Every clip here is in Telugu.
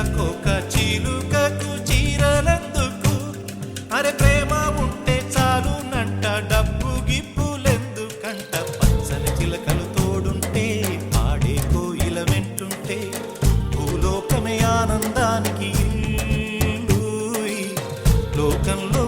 సీతకోక చీలుకకు చీరలందుకు? అరే ప్రేమ ఉంటే చాలు నంట డబ్బు గిప్పులెందుకంట పచ్చని చిలకలు తోడుంటే పాడే కోయిల వెంటుంటే భూలోకమే ఆనందానికి లోకంలో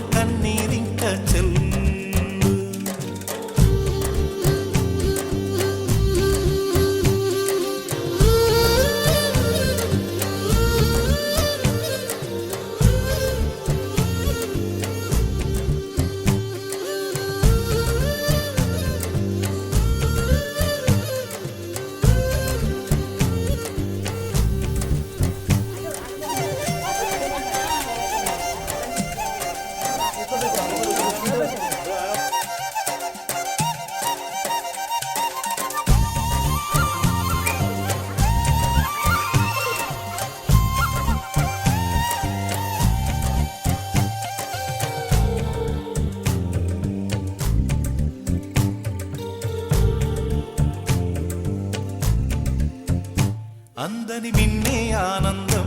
అందని మిన్నే ఆనందం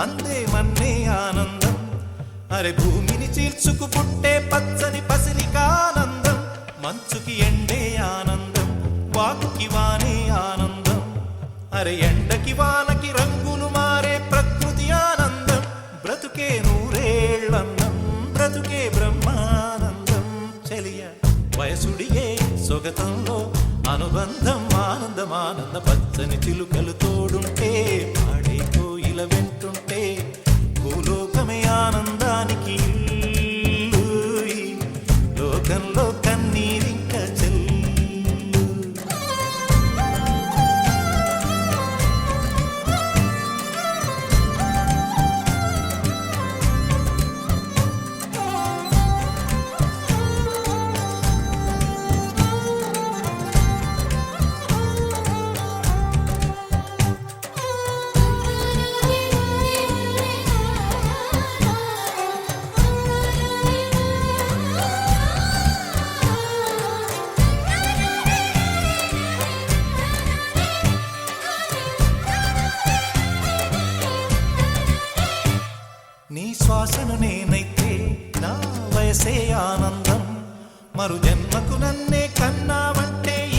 అందే మన్నే ఆనందం. అరే భూమిని చీల్చుకు పుట్టే పచ్చని పసిరికానందం మంచుకి ఎండే ఆనందం వాకుకి వానే ఆనందం. అరే ఎండకి వానకి రంగులు మారే ప్రకృతి ఆనందం. బ్రతుకే నూరేళ్ళన్నం బ్రతుకే బ్రహ్మానందం. చెలియ వయసుడియే సొగతంలో అనుబంధం ఆనందం ఆనంద పచ్చని చిలుకలు తోడుంటే పాడే కోయిల వెంటుంటే భూలోకమే ఆనందానికి లోకంలో చేసే ఆనందం. మరు జన్మకు నన్నే కన్నావంటే